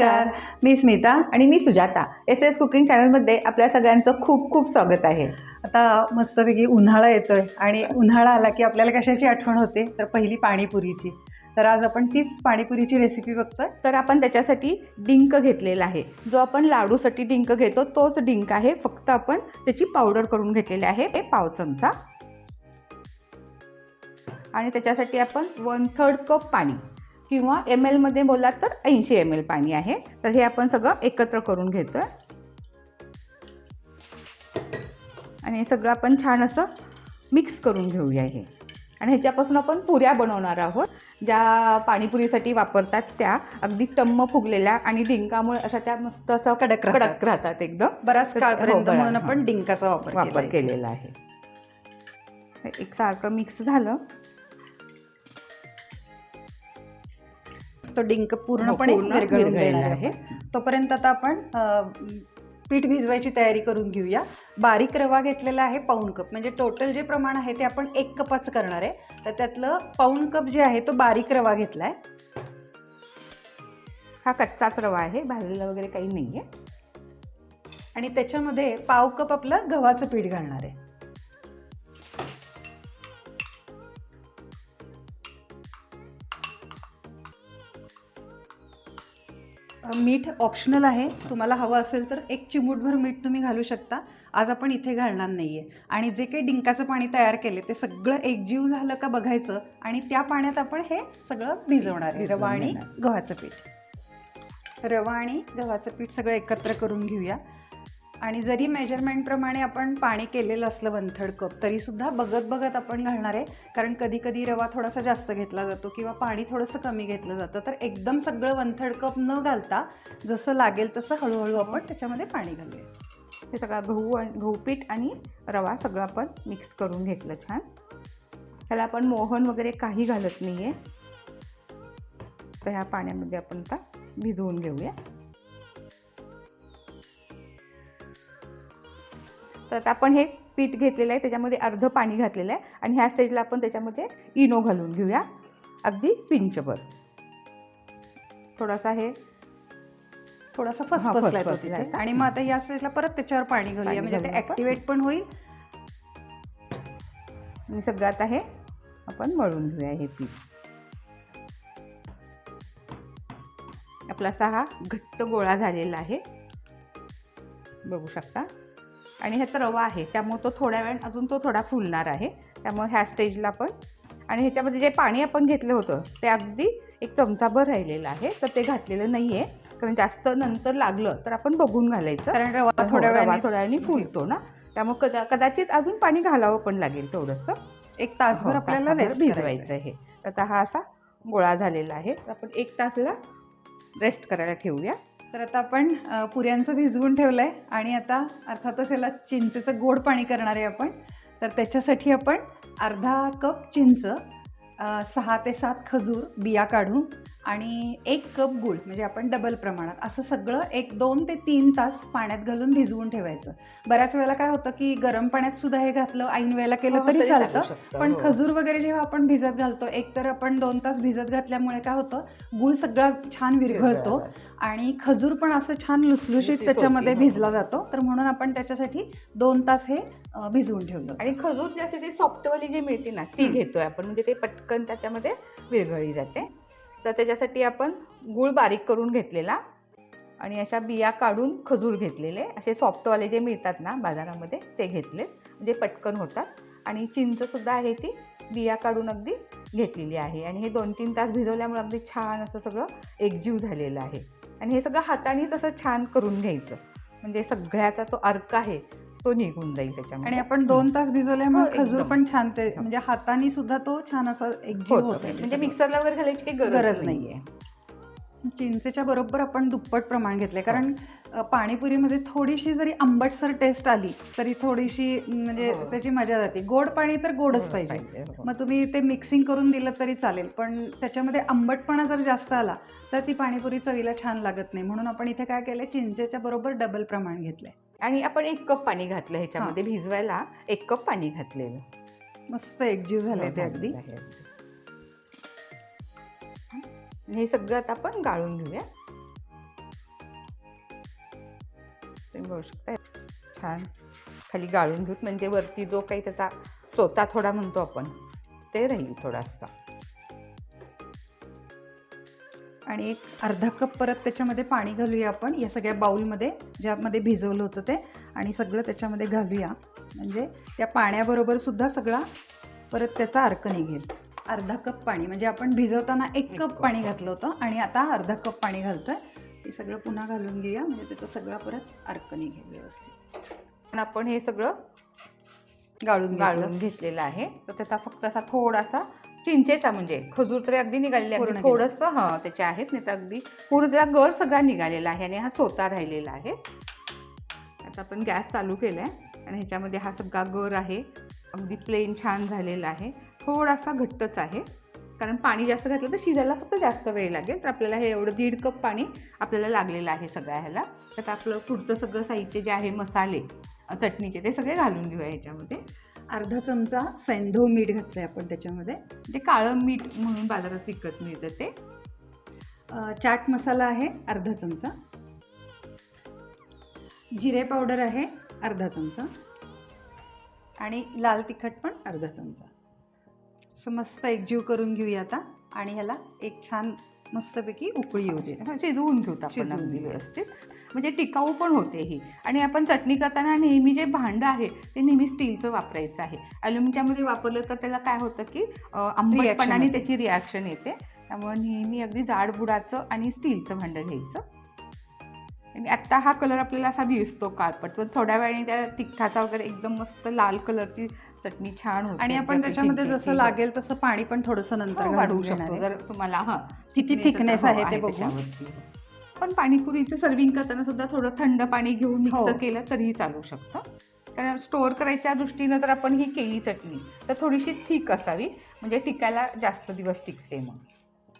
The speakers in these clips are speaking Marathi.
नमस्कार. मी स्मिता आणि मी सुजाता. एस एस कुकिंग चॅनलमध्ये आपल्या सगळ्यांचं खूप खूप स्वागत आहे. आता मस्तपैकी उन्हाळा येतोय आणि उन्हाळा आला की आपल्याला कशाची आठवण होते? तर पहिली पाणीपुरीची. तर आज आपण तीच पाणीपुरीची रेसिपी बघतोय. तर आपण त्याच्यासाठी डिंक घेतलेला आहे. जो आपण लाडूसाठी डिंक घेतो तोच डिंक आहे. फक्त आपण त्याची पावडर करून घेतलेली आहे. हे पाव चमचा. आणि त्याच्यासाठी आपण वन थर्ड कप पाणी. किंवा एम एलमध्ये बोललात तर ऐंशी एम एल पाणी आहे. तर हे आपण सगळं एकत्र करून घेतोय. आणि हे सगळं आपण छान असं मिक्स करून घेऊया हे. आणि ह्याच्यापासून आपण पुऱ्या बनवणार आहोत. ज्या पाणीपुरीसाठी वापरतात त्या अगदी टम्म फुगलेल्या आणि डिंकामुळे अशा त्या मस्त असं कडक. कडक राहतात एकदम. बराच काळपर्यंत हो, म्हणून. आपण डिंकाचा वापर वापर. केलेला आहे. एक सारखं मिक्स झालं. तो डिंक पूर्णपणे हो, पूर्ण विरघळून देणार आहे. तोपर्यंत आता आपण पीठ भिजवायची तयारी करून घेऊया. बारीक रवा घेतलेला आहे पाऊण कप. म्हणजे टोटल जे प्रमाण आहे ते आपण एक कपाचं करणार आहे. तर त्यातलं पाऊण कप जे आहे तो बारीक रवा घेतलाय. हा कच्चाच रवा आहे भाजलेला वगैरे काही नाही आहे आणि त्याच्यामध्ये पाव कप आपलं गव्हाचं पीठ घालणार आहे. मीठ ऑप्शनल आहे. तुम्हाला हवं असेल तर एक चिमूटभर मीठ तुम्ही घालू शकता. आज आपण इथे घालणार नाही आहे आणि जे काही डिंकाचं पाणी तयार केले ते सगळं एकजीव झालं का बघायचं आणि त्या पाण्यात आपण हे सगळं भिजवणार आहे. रवा आणि. गव्हाचं पीठ. रवा आणि गव्हाचं पीठ सगळं एकत्र करून घेऊया. आणि जरी मेजरमेंटप्रमाणे आपण पाणी केलेलं असलं वंथड कप तरीसुद्धा बघत बघत आपण घालणार आहे. कारण कधी कधी रवा थोडासा जास्त घेतला जातो किंवा पाणी थोडंसं कमी घेतलं जातं. तर एकदम सगळं वंथड कप न घालता जसं लागेल तसं हळूहळू आपण त्याच्यामध्ये पाणी घालूया. हे सगळा गहू आणि गहू पीठ आणि रवा सगळं आपण मिक्स करून घेतलं छान. त्याला आपण मोहन वगैरे काही घालत नाही आहे तर ह्या पाण्यामध्ये आपण आता भिजवून घेऊया. तर आता आपण हे पीठ घेतलेलं आहे त्याच्यामध्ये अर्ध पाणी घातलेलं आहे आणि ह्या स्टेजला आपण त्याच्यामध्ये इनो घालून घेऊया. अगदी पिंचभर. थोडासा हे थोडासा फसफसलाय तो फसफसलाय तिथे. आता. आणि मग आता या स्टेजला परत त्याच्यावर पाणी घालूया. म्हणजे ते. ॲक्टिवेट पण होईल. आणि सगळं आता हे आपण मळून घेऊया हे पीठ. आपला असा हा घट्ट गोळा झालेला आहे. बघू शकता. आणि ह्याचा रवा आहे. त्यामुळे तो थोड्या वेळ अजून तो थोडा फुलणार आहे. त्यामुळे ह्या स्टेजला पण. आणि ह्याच्यामध्ये जे पाणी आपण घेतलं होतं ते अगदी एक चमचाभर राहिलेलं आहे. तर ते घातलेलं नाही आहे कारण जास्त नंतर लागलं तर आपण बघून घालायचं. कारण रवा हो, थोड्या वेळाने थोड्या वेळाने फुलतो ना. त्यामुळे कदा कदाचित अजून पाणी घालावं पण लागेल थोडंसं. एक तासभर हो, आपल्याला रेस्ट भिजवायचं आहे आता हा असा गोळा झालेला आहे. तर आपण एक तासला रेस्ट करायला ठेवूया. तर आता आपण पुऱ्यांचं भिजवून ठेवलं आहे आणि आता अर्थातच याला चिंचेचं गोड पाणी करणार आहे आपण. तर त्याच्यासाठी आपण अर्धा कप चिंच सहा ते सात खजूर बिया काढून आणि एक कप गूळ म्हणजे आपण डबल प्रमाणात. असं सगळं एक दोन ते तीन तास पाण्यात घालून भिजवून ठेवायचं. बऱ्याच वेळेला काय होतं की गरम पाण्यात सुद्धा हे घातलं ऐन वेळेला केलं हो, तरी तरी चालू चालतं. पण हो. खजूर वगैरे जेव्हा आपण भिजत घालतो एक तर आपण दोन तास भिजत घातल्यामुळे काय होतं गूळ सगळा छान विरघळतो. आणि खजूर पण असं छान लुसलुशीत त्याच्यामध्ये हो. भिजला जातो. तर म्हणून आपण त्याच्यासाठी दोन तास हे भिजवून ठेवलं आणि खजूर जी असते ती सॉफ्टवाली जी मिळते ना ती. घेतोय आपण. म्हणजे ते पटकन त्याच्यामध्ये विरघळली जाते. तर त्याच्यासाठी आपण गूळ बारीक करून घेतलेला आणि अशा बिया काढून खजूर घेतलेले. असे सॉफ्टवाले जे मिळतात ना बाजारामध्ये ते घेतले म्हणजे पटकन होतात. आणि चिंचसुद्धा आहे ती बिया काढून अगदी घेतलेली आहे. आणि हे दोन तीन तास भिजवल्यामुळे अगदी छान असं सगळं एकजीव झालेलं आहे. आणि हे सगळं हातानेच असं छान करून घ्यायचं म्हणजे सगळ्याचा तो अर्क आहे तो निघून जाईल त्याच्यामध्ये आणि आपण दोन तास भिजवल्यामुळे हो, खजूर. पण छान ते म्हणजे हाताने सुद्धा तो छान असा. होतो म्हणजे मिक्सरला वगैरे घालायची काही गरज गरज नाहीये. चिंचेच्या बरोबर आपण दुप्पट प्रमाण घेतले कारण पाणीपुरीमध्ये थोडीशी जरी आंबटसर टेस्ट आली तरी थोडीशी म्हणजे हो. त्याची मजा जाते. गोड पाणी तर गोडच पाहिजे. हो. मग तुम्ही ते मिक्सिंग करून दिलं तरी चालेल. पण त्याच्यामध्ये आंबटपणा जर जास्त आला तर ती पाणीपुरी चवीला छान लागत नाही. म्हणून आपण इथे काय केलंय चिंचेच्या बरोबर डबल प्रमाण घेतलंय. आणि आपण एक कप पाणी घातलं ह्याच्यामध्ये भिजवायला एक कप पाणी घातलेलं. मस्त एकजीव झाले ते हो, आहे. अगदी. हे सगळं आता आपण गाळून घेऊया. तुम्ही बघू शकता छान. खाली गाळून घेऊत म्हणजे वरती जो काही त्याचा चोता थोडा म्हणतो आपण ते राहील थोडासा. आणि एक अर्धा कप परत त्याच्यामध्ये पाणी घालूया आपण. या सगळ्या बाऊलमध्ये ज्यामध्ये भिजवलं होतं ते आणि सगळं त्याच्यामध्ये घालूया. म्हणजे त्या पाण्याबरोबर सुद्धा सगळा परत त्याचा अर्क निघेल. अर्धा कप पाणी म्हणजे आपण भिजवताना एक कप. पाणी घातलं होतं आणि आता अर्धा कप पाणी घालतोय. ते सगळं पुन्हा घालून घेऊया म्हणजे त्याचा सगळा परत अर्क निघेल व्यवस्थित. पण आपण हे सगळं गाळून गाळून घेतलेलं आहे. तर त्याचा फक्त असा थोडासा चिंचेचा म्हणजे खजूर तरी अगदी निघालेले आहे गेला. थोडंसं हां त्याचे आहेत नाही तर अगदी पूर्ण त्याचा गर सगळा निघालेला आहे आणि हा चोता राहिलेला आहे. आता आपण गॅस चालू केला आहे आणि ह्याच्यामध्ये हा सगळा गर आहे. अगदी प्लेन छान झालेला आहे. थोडासा घट्टच आहे. कारण पाणी जास्त घातलं तर शिजायला फक्त जास्त वेळ लागेल. तर आपल्याला हे एवढं दीड कप पाणी आपल्याला लागलेलं आहे सगळ्या ह्याला. तर आता आपलं पुढचं सगळं साहित्य जे आहे मसाले चटणीचे ते सगळे घालून घेऊया ह्याच्यामध्ये अर्धा चमचा सैंधव मीठ घातलंय आपण त्याच्यामध्ये. ते काळं मीठ म्हणून बाजारात विकत मिळतं ते. चाट मसाला आहे अर्धा चमचा. जिरे पावडर आहे अर्धा चमचा. आणि लाल तिखट पण अर्धा चमचा. असं मस्त एकजीव करून घेऊया आता. आणि ह्याला एक छान मस्तपैकी उकळी येऊ दे शिजवून घेऊत आपण अगदी. व्यवस्थित. म्हणजे टिकाऊ पण होते ही. आणि आपण चटणी करताना नेहमी जे भांडं आहे ते नेहमी स्टीलचं वापरायचं आहे. ॲल्युमिनियममध्ये वापरलं तर त्याला काय होतं की येते. त्याची रिॲक्शन येते. त्यामुळे नेहमी अगदी जाड बुडाचं आणि स्टीलचं भांडं घ्यायचं. आणि आत्ता हा कलर आपल्याला असा दिसतो काळपट पण थोड्या वेळाने त्या तिखटाचा वगैरे एकदम मस्त लाल कलरची चटणी छान होते आणि आपण त्याच्यामध्ये. जसं लागेल तसं पाणी पण थोडंसं नंतर हो, घालून वाढवू शकतो आहे. जर तुम्हाला हा किती थिकनेस आता, हो, आहे ते बघू. पण पाणीपुरीचं सर्विंग करताना सुद्धा थोडं थंड पाणी घेऊन हो. मिक्स केलं तरीही चालू शकतं कारण स्टोअर करायच्या दृष्टीनं जर आपण ही केली चटणी तर थोडीशी थिक असावी म्हणजे टिकायला जास्त दिवस टिकते मग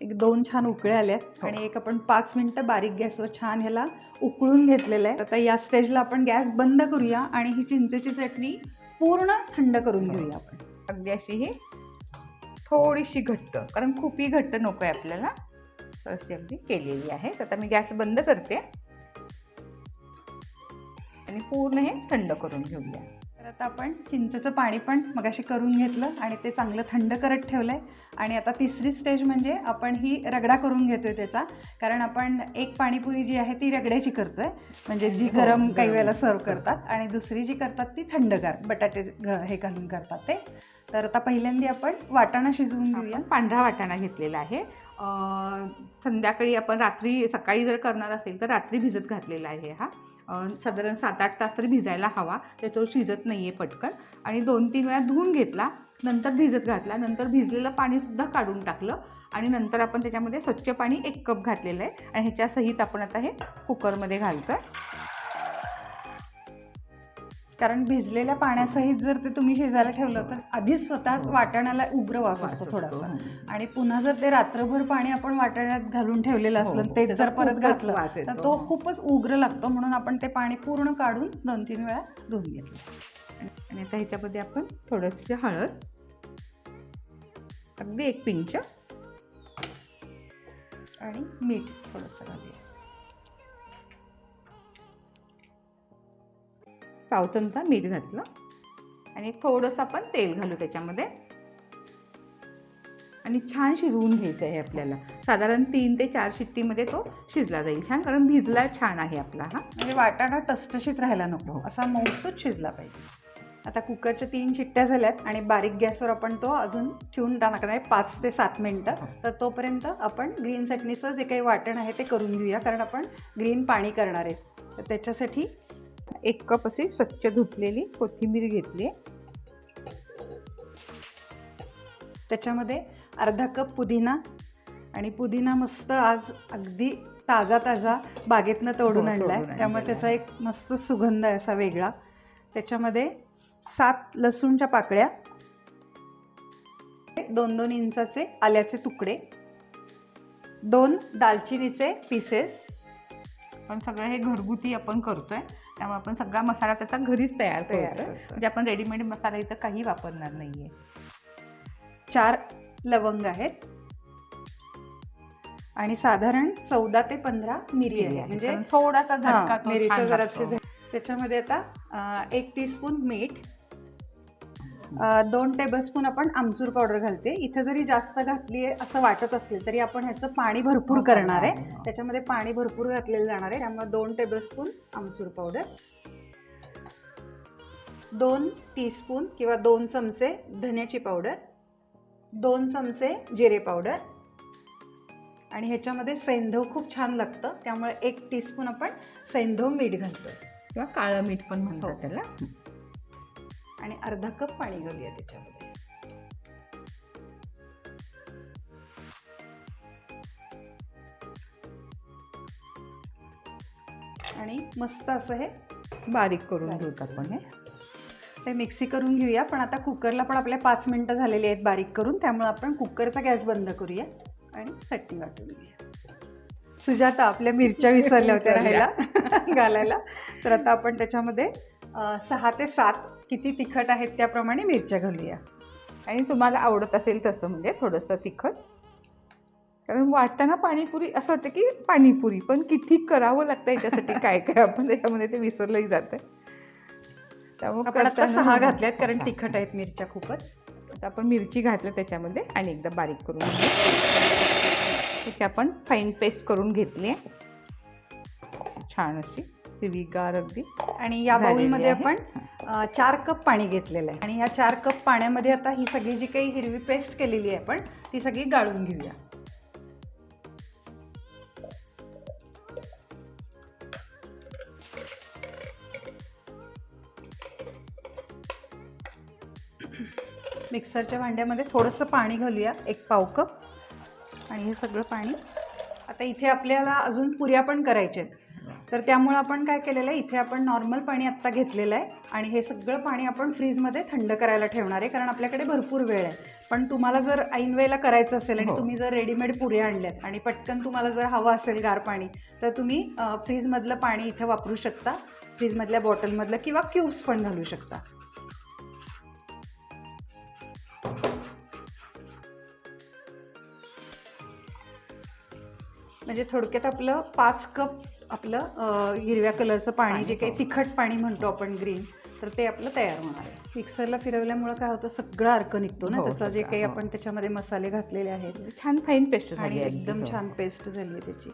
एक दोन छान उकळे आल्यात हो. आणि एक आपण पाच मिनिटं बारीक गॅसवर छान ह्याला उकळून घेतलेलं आहे. आता या स्टेजला आपण गॅस बंद करूया आणि ही चिंचेची चटणी पूर्ण थंड करून घेऊया आपण. अगदी अशी ही थोडीशी घट्ट कारण खूपही घट्ट नको आहे आपल्याला. अशी अगदी केलेली आहे. तर आता मी गॅस बंद करते. आणि पूर्ण हे थंड करून घेऊया. तर आता आपण चिंचेचं पाणी पण मगाशी करून घेतलं आणि ते चांगलं थंड करत ठेवलं आहे आणि आता तिसरी स्टेज म्हणजे आपण ही रगडा करून घेतोय त्याचा. कारण आपण एक पाणीपुरी जी आहे ती रगड्याची करतोय. म्हणजे जी हो, गरम काही वेळेला सर्व करतात. आणि दुसरी जी करतात ती थंडगार बटाटे घ- हे घालून करतात ते. तर आता पहिल्यांदा आपण वाटाणा शिजवून घेऊया. पांढरा वाटाणा घेतलेला आहे. संध्याकाळी आपण रात्री सकाळी जर करणार असेल तर रात्री भिजत घातलेला आहे हा. साधारण सात आठ तास तरी भिजायला हवा. त्याच्यावर शिजत नाही आहे पटकन. आणि दोन तीन वेळा धुवून घेतला नंतर भिजत घातला. नंतर भिजलेलं पाणीसुद्धा काढून टाकलं. आणि नंतर आपण त्याच्यामध्ये स्वच्छ पाणी एक कप घातलेलं आहे. आणि ह्याच्या सहित आपण आता हे कुकरमध्ये घालतोय. कारण भिजलेल्या पाण्यासहित जर ते तुम्ही शिजायला ठेवलं तर आधीच स्वतःच हो. वाटाण्याला उग्र वास असतो थोडासा हो. आणि पुन्हा जर ते रात्रभर पाणी आपण वाटाण्यात घालून ठेवलेलं हो, असलं त्याचा जर परत घातलं तर. तो खूपच उग्र लागतो म्हणून आपण ते पाणी पूर्ण काढून दोन तीन वेळा धुवून घेतलं आणि आता ह्याच्यामध्ये आपण थोडंसं हळद अगदी एक पिंच आणि मीठ थोडंसं घालूया पाव चमचा मीठ घातलं. आणि थोडंसं आपण तेल घालू त्याच्यामध्ये. आणि छान शिजवून घ्यायचं आहे आपल्याला. साधारण तीन ते चार शिट्टीमध्ये तो शिजला जाईल. छान कारण भिजला छान आहे आपला हा. म्हणजे वाटाणा टसटशीत राहायला नको. असा मौसूद शिजला पाहिजे. आता कुकरच्या तीन शिट्ट्या झाल्यात आणि बारीक गॅसवर आपण तो अजून ठेवून टाकणार आहे. पाच ते सात मिनटं. हो. तर तोपर्यंत आपण ग्रीन चटणीचं जे काही वाटण आहे ते करून घेऊया. कारण आपण ग्रीन पाणी करणार आहे. तर त्याच्यासाठी एक कप अशी स्वच्छ धुतलेली कोथिंबीर घेतली. त्याच्यामध्ये अर्धा कप पुदिना आणि पुदिना मस्त आज अगदी ताजा ताजा बागेतनं तोडून हो, तोडून आणलाय त्यामुळे त्याचा आहे. एक मस्त सुगंध आहे असा वेगळा. त्याच्यामध्ये सात लसूणच्या पाकळ्या दोन दोन इंचाचे आल्याचे तुकडे दोन दालचिनीचे पीसेस पण सगळं हे घरगुती आपण करतोय. त्यामुळे आपण सगळा मसाला त्याचा घरीच तयार तयार. म्हणजे आपण रेडीमेड मसाला इथं काही वापरणार नाहीये. चार लवंग आहेत. आणि साधारण चौदा ते पंधरा मिरी आहे म्हणजे थोडासा झटका मिरीचं. त्याच्यामध्ये आता एक टीस्पून मीठ दोन टेबलस्पून आपण आमचूर पावडर घालते. इथे जरी जास्त घातली आहे असं वाटत असले तरी आपण ह्याचं पाणी भरपूर हो, करणार आहे. हो. त्याच्यामध्ये पाणी भरपूर घातलेलं जाणार आहे. त्यामुळे दोन टेबलस्पून आमचूर पावडर दोन टीस्पून किंवा दोन चमचे धन्याची पावडर दोन चमचे जिरे पावडर आणि ह्याच्यामध्ये सैंधव खूप छान लागतं. त्यामुळे एक टीस्पून आपण सैंधव मीठ घालतोय. किंवा काळं मीठ पण म्हणतात हो. त्याला. आणि अर्धा कप पाणी घालूया त्याच्यामध्ये. आणि मस्त असं हे बारीक करून घेऊत आपण हे. ते मिक्सी करून घेऊया पण आता कुकरला पण आपल्या पाच मिनटं झालेली आहेत बारीक करून त्यामुळे आपण कुकरचा गॅस बंद करूया आणि चटणी वाटून घेऊया. सुजाता आपल्या मिरच्या विसरल्या होत्या राहायला घालायला. तर आता आपण त्याच्यामध्ये सहा ते सात किती तिखट आहेत त्याप्रमाणे मिरच्या घालूया. आणि तुम्हाला आवडत असेल तसं म्हणजे थोडंसं तिखट. कारण वाटताना पाणीपुरी असं वाटतं की पाणीपुरी पण किती करावं लागतं याच्यासाठी काय काय आपण त्याच्यामध्ये ते विसरलंही जातं. त्यामुळे आपण आता सहा घातल्यात कारण. तिखट आहेत मिरच्या खूपच. आता आपण मिरची घातलं त्याच्यामध्ये आणि एकदा बारीक करून त्याची आपण फाईन पेस्ट करून घेतली आहे. छान अशी. हिरवीगार अगदी. आणि या आहे. आपण चार कप पाणी घेतलेलं आहे. आणि ह्या चार कप पाण्यामध्ये आता ही सगळी जी काही हिरवी पेस्ट केलेली आहे आपण ती सगळी गाळून घेऊया. मिक्सरच्या भांड्यामध्ये थोडंसं पाणी घालूया एक पाव कप. आणि हे सगळं पाणी. आता इथे आपल्याला अजून पुऱ्या पण करायच्या आहेत. तर त्यामुळं आपण काय केलेलं आहे इथे आपण नॉर्मल पाणी आत्ता घेतलेलं आहे आणि हे सगळं पाणी आपण फ्रीजमध्ये थंड करायला ठेवणार आहे कारण आपल्याकडे भरपूर वेळ आहे. पण तुम्हाला जर ऐन वेळेला करायचं असेल आणि हो. तुम्ही जर रेडीमेड पुऱ्या आणल्यात आणि पटकन तुम्हाला जर हवं असेल गार पाणी तर तुम्ही फ्रीजमधलं पाणी इथे वापरू शकता. फ्रीजमधल्या बॉटलमधलं किंवा क्यूब्स पण घालू शकता. म्हणजे थोडक्यात आपलं पाच कप आपलं हिरव्या कलरचं पाणी जे काही हो. तिखट पाणी म्हणतो आपण ग्रीन तर ते आपलं तयार होणार आहे मिक्सरला फिरवल्यामुळं काय होतं सगळं अर्क निघतो ना हो, त्याचा जे काही हो. आपण त्याच्यामध्ये मसाले घातलेले आहेत छान फाईन पेस्ट आणि झाली एकदम अगदी. छान हो. पेस्ट झाली आहे त्याची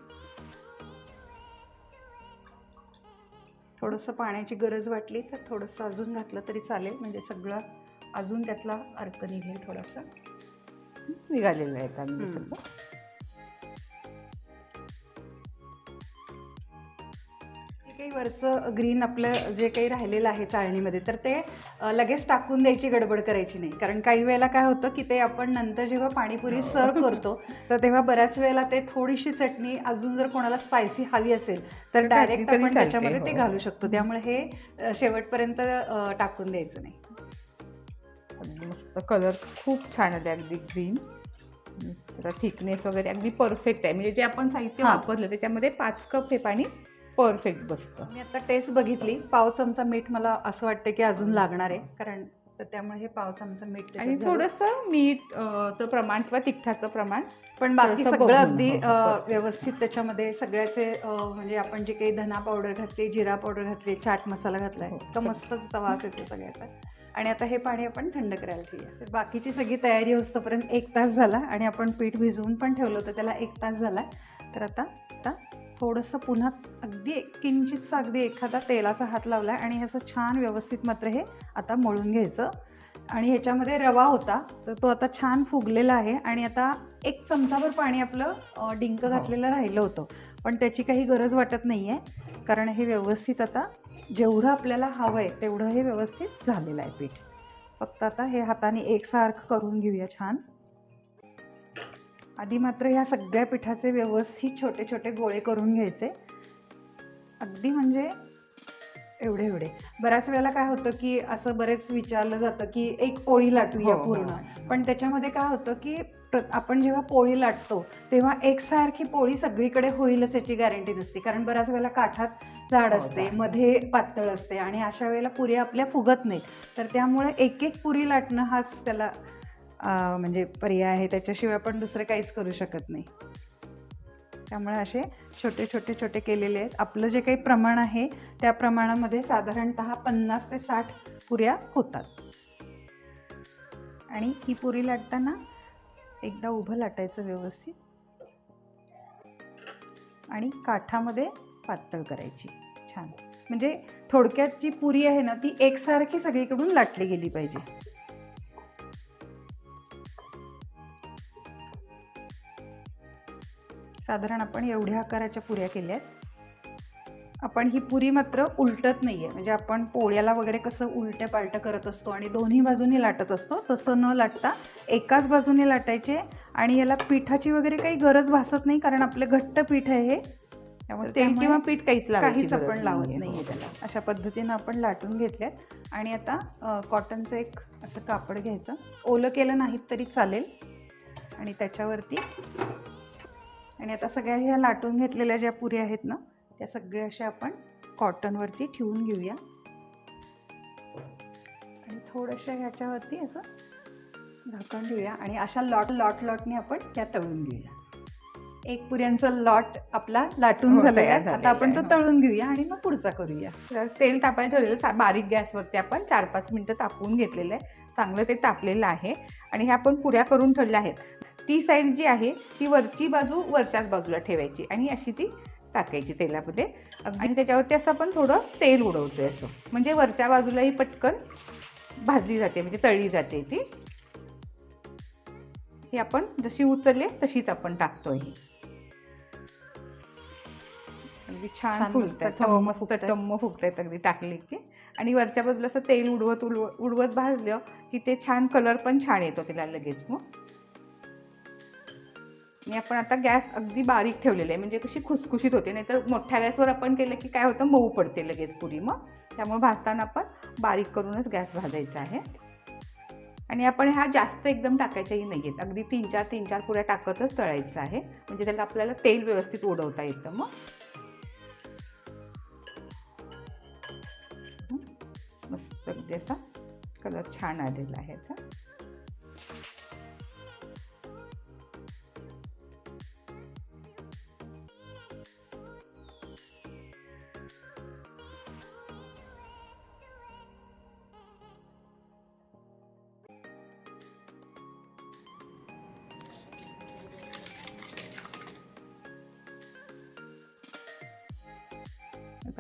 थोडंसं पाण्याची गरज वाटली तर थोडंसं अजून घातलं तरी चालेल म्हणजे सगळं अजून त्यातला अर्क निघेल थोडासा निघालेलं आहे अगदी काही वरचं ग्रीन आपलं जे काही राहिलेलं आहे चाळणीमध्ये तर ते लगेच टाकून द्यायची गडबड करायची नाही. कारण काही वेळेला काय होतं की ते आपण नंतर जेव्हा पाणीपुरी सर्व करतो तर तेव्हा बऱ्याच वेळेला ते थोडीशी चटणी अजून जर कोणाला स्पायसी हवी असेल तर डायरेक्ट आपण त्याच्यामध्ये ते हो. घालू शकतो. त्यामुळे हे शेवटपर्यंत टाकून द्यायचं नाही. मस्त कलर खूप छान आले अगदी ग्रीन थिकनेस वगैरे अगदी परफेक्ट आहे. म्हणजे जे आपण साहित्य. वापरलं त्याच्यामध्ये पाच कप हे पाणी परफेक्ट बसतं. मी आता टेस्ट बघितली. पाव चमचा मीठ मला असं वाटतं की अजून लागणार आहे. कारण तर त्यामुळे हे पाव चमचा मीठ आणि. थोडंसं मीठ अं, चं प्रमाण किंवा तिखटाचं प्रमाण पण बाकी सगळं अगदी. व्यवस्थित त्याच्यामध्ये सगळ्याचे म्हणजे आपण जे काही धना पावडर घातली जिरा पावडर घातली चाट मसाला घातलाय हो, तर मस्त त्याचा वास येतो सगळ्याचा. आणि आता हे पाणी आपण थंड करायला ठेवूया. तर बाकीची सगळी तयारी होतोपर्यंत एक तास झाला आणि आपण पीठ भिजवून पण ठेवलं होतं त्याला एक तास झाला. तर आता आता थोडंसं पुन्हा अगदी एक किंचितचा अगदी एखादा तेलाचा हात लावला आणि ह्याचं छान व्यवस्थित मात्र हे आता मळून घ्यायचं. आणि ह्याच्यामध्ये रवा होता तर तो आता छान फुगलेला आहे आणि आता एक चमचाभर पाणी आपलं डिंक हो. घातलेलं राहिलं होतं. पण त्याची काही गरज वाटत नाही आहे कारण हे व्यवस्थित आता जेवढं आपल्याला हवं आहे तेवढं हे व्यवस्थित झालेलं आहे पीठ. फक्त आता हे हाताने एकसारखं करून घेऊया छान. आधी मात्र ह्या सगळ्या पिठाचे व्यवस्थित छोटे छोटे गोळे करून घ्यायचे. अगदी म्हणजे एवढे एवढे. बऱ्याच वेळेला काय होतं की असं बरेच विचारलं जातं की एक पोळी लाटूया हो, हो. पूर्ण. पण त्याच्यामध्ये काय होतं की आपण जेव्हा पोळी लाटतो तेव्हा एकसारखी पोळी सगळीकडे होईलच याची गॅरंटी नसते. कारण बऱ्याच वेळेला काठात जाड हो, असते. मध्ये पातळ असते आणि अशा वेळेला पुऱ्या आपल्या फुगत नाहीत. तर त्यामुळे एक एक पुरी लाटणं हाच त्याला म्हणजे पर्याय आहे त्याच्याशिवाय आपण दुसरं काहीच करू शकत नाही. त्यामुळे असे छोटे छोटे छोटे केलेले आहेत. आपलं जे काही प्रमाण आहे त्या प्रमाणामध्ये साधारणत पन्नास ते साठ पुऱ्या होतात. आणि ही पुरी लाटताना एकदा उभं लाटायचं व्यवस्थित. आणि काठामध्ये पातळ करायची. छान. म्हणजे थोडक्यात जी पुरी आहे ना ती एकसारखी सगळीकडून लाटली गेली पाहिजे. साधारण आपण एवढ्या आकाराच्या पुऱ्या केल्या आहेत आपण ही पुरी मात्र उलटत नाही आहे म्हणजे आपण पोळ्याला वगैरे कसं उलट्या पालटं करत असतो आणि दोन्ही बाजूनी लाटत असतो तसं न लाटता एकाच बाजूने लाटायचे आणि याला पिठाची वगैरे काही गरज भासत नाही कारण आपलं घट्ट पीठ आहे हे. त्यामुळे तेल किंवा पीठ काहीच काहीच आपण गरज लावत नाहीये. नाहीये त्याला. अशा पद्धतीनं आपण लाटून घेतल्यात. आणि आता कॉटनचं एक असं कापड घ्यायचं. ओलं केलं नाहीत तरी चालेल. आणि त्याच्यावरती आणि आता सगळ्या ह्या लाटून घेतलेल्या ज्या पुऱ्या आहेत ना त्या सगळ्या अशा आपण कॉटनवरती ठेवून घेऊया. आणि थोड्याशा ह्याच्यावरती असं झाकण ठेवूया. आणि अशा लॉट लॉट लॉटने आपण त्या तळून घेऊया. एक पुऱ्यांचा लॉट आपला लाटून हो, आहे आता आपण तो हो. तळून घेऊया आणि मग पुढचा करूया. तर तेल तापायला ठेवलेलं सा- बारीक गॅसवरती आपण चार पाच मिनटं तापवून घेतलेलं आहे. चांगलं ते तापलेलं आहे. आणि हे आपण पुऱ्या करून ठेवल्या आहेत. ती साईड जी आहे ती वरची बाजू वरच्याच बाजूला ठेवायची आणि अशी ती टाकायची तेलामध्ये. आणि त्याच्यावरती असं आपण थोडं तेल उडवतोय असं. म्हणजे वरच्या बाजूलाही पटकन भाजली जाते म्हणजे तळली जाते ती. ही आपण जशी उचलले तशीच आपण टाकतोय ही. अगदी छान फुलतात मस्त हो टम्म मस्त फुगतायत. अगदी टाकले की. आणि वरच्या बाजूला असं तेल उडवत उडव उडवत भाजलं की ते छान कलर पण छान येतो तिला लगेच. मग आणि आपण आता गॅस अगदी बारीक ठेवलेले आहे. म्हणजे कशी खुसखुशीत होते. नाहीतर मोठ्या गॅसवर आपण केलं की काय होतं? मऊ पडते लगेच पुरी मग. त्यामुळे भाजताना आपण बारीक करूनच गॅस भाजायचा आहे. आणि आपण ह्या जास्त एकदम टाकायच्याही नाही आहेत अगदी तीन चार तीन चार पुऱ्या टाकतच तळायचं आहे. म्हणजे त्याला आपल्याला तेल व्यवस्थित उडवता येतं मग. मस्त अगदी असा कलर छान आलेला आहे. आता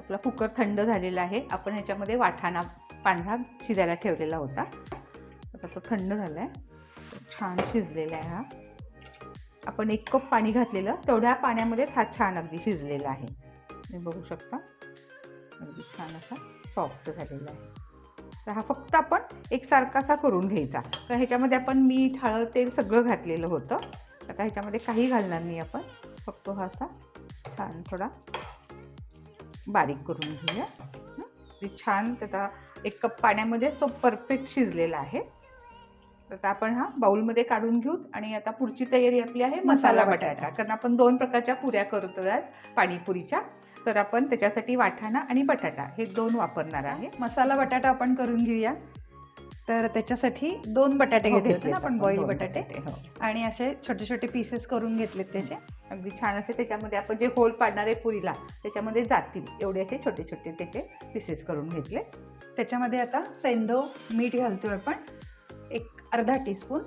आपला कुकर थंड झालेला आहे. आपण ह्याच्यामध्ये वाटाणा पांढरा शिजायला ठेवलेला होता. आता तो थंड झाला आहे छान शिजलेला आहे हा. आपण एक कप पाणी घातलेलं. तेवढ्या पाण्यामध्ये हा छान अगदी शिजलेला आहे. तुम्ही बघू शकता. अगदी छान असा सॉफ्ट झालेला आहे. तर हा फक्त आपण एकसारखा असा करून घ्यायचा. तर ह्याच्यामध्ये आपण मीठ हळद तेल सगळं घातलेलं होतं. आता ह्याच्यामध्ये काही घालणार नाही आपण. फक्त हा असा छान थोडा बारीक करून घेऊया? ते छान त्याचा एक कप पाण्यामध्ये तो परफेक्ट शिजलेला आहे. तर आता आपण हा बाउलमध्ये काढून घेऊ आणि आता पुढची तयारी आपली आहे मसाला बटाटा. कारण आपण दोन प्रकारच्या पुऱ्या करतोय आज पाणीपुरीच्या. तर आपण त्याच्यासाठी वाटाणा आणि बटाटा हे दोन वापरणार आहे. मसाला बटाटा आपण करून घेऊया. तर त्याच्यासाठी दोन बटाटे हो, घेतले होते ना आपण बॉईल बटाटे. हो. आणि असे छोटे छोटे पीसेस करून घेतलेत त्याचे. अगदी छान असे त्याच्यामध्ये आपण जे होल पाडणारे पुरीला त्याच्यामध्ये जातील. एवढे असे छोटे छोटे त्याचे पीसेस करून घेतले. त्याच्यामध्ये आता सेंधो मीठ घालतोय आपण. एक अर्धा टीस्पून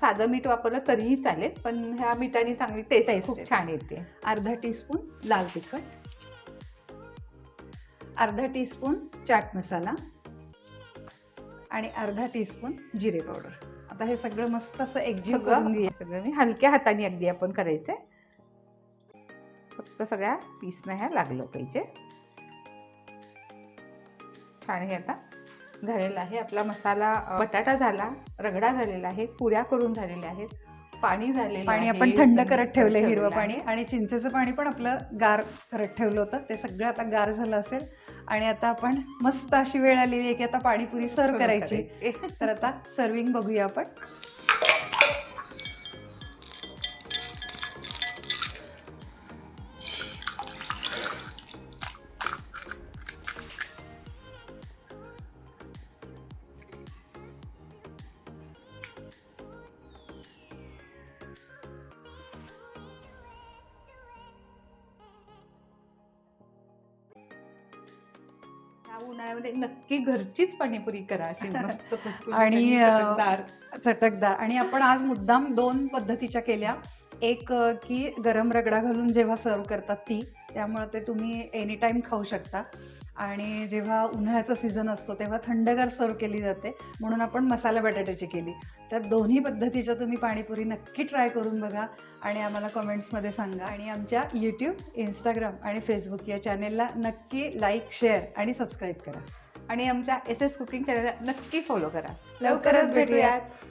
साधं मीठ वापरलं तरीही चालेल पण ह्या मिठाने चांगली टेस्ट खूप. छान येते. अर्धा टीस्पून लाल तिखट. अर्धा टीस्पून चाट मसाला. आणि अर्धा टीस्पून जिरे पावडर आता हे सगळं मस्त असं एकजीव करून घेऊया सगळं मी हलक्या हाताने अगदी आपण करायचंय. फक्त सगळ्या पीसनं ह्या लागलं पाहिजे. छान हे आता. झालेला आहे. आपला मसाला बटाटा झाला रगडा झालेला आहे पुऱ्या करून झालेल्या आहेत. पाणी झालेलं पाणी आपण थंड करत ठेवलं हिरवं पाणी. आणि चिंचेचं पाणी पण आपलं गार करत ठेवलं होतं. ते सगळं आता गार झालं असेल. आणि आता आपण मस्त अशी वेळ आलेली आहे की आता पाणीपुरी सर्व करायची. तर आता सर्विंग बघूया आपण. नक्की घरचीच पाणीपुरी करा अशी मस्त आणि, चटकदार. चटकदार. आणि आपण आज मुद्दाम दोन पद्धतीच्या केल्या. एक की गरम रगडा घालून जेव्हा सर्व करतात ती त्यामुळे ते तुम्ही एनी टाईम खाऊ शकता. आणि जेव्हा उन्हाळ्याचा सीझन असतो तेव्हा थंडगार सर्व केली जाते. म्हणून आपण मसाला बटाट्याची केली. तर दोन्ही पद्धतीच्या तुम्ही पाणीपुरी नक्की ट्राय करून बघा आणि आम्हाला कमेंट्समध्ये सांगा. आणि आमच्या यूट्यूब इंस्टाग्राम आणि फेसबुक या चॅनेलला नक्की लाईक शेअर आणि सबस्क्राईब करा. आणि आमच्या एस एस कुकिंग चॅनलला नक्की फॉलो करा लवकरच भेटूयात. भेटूयात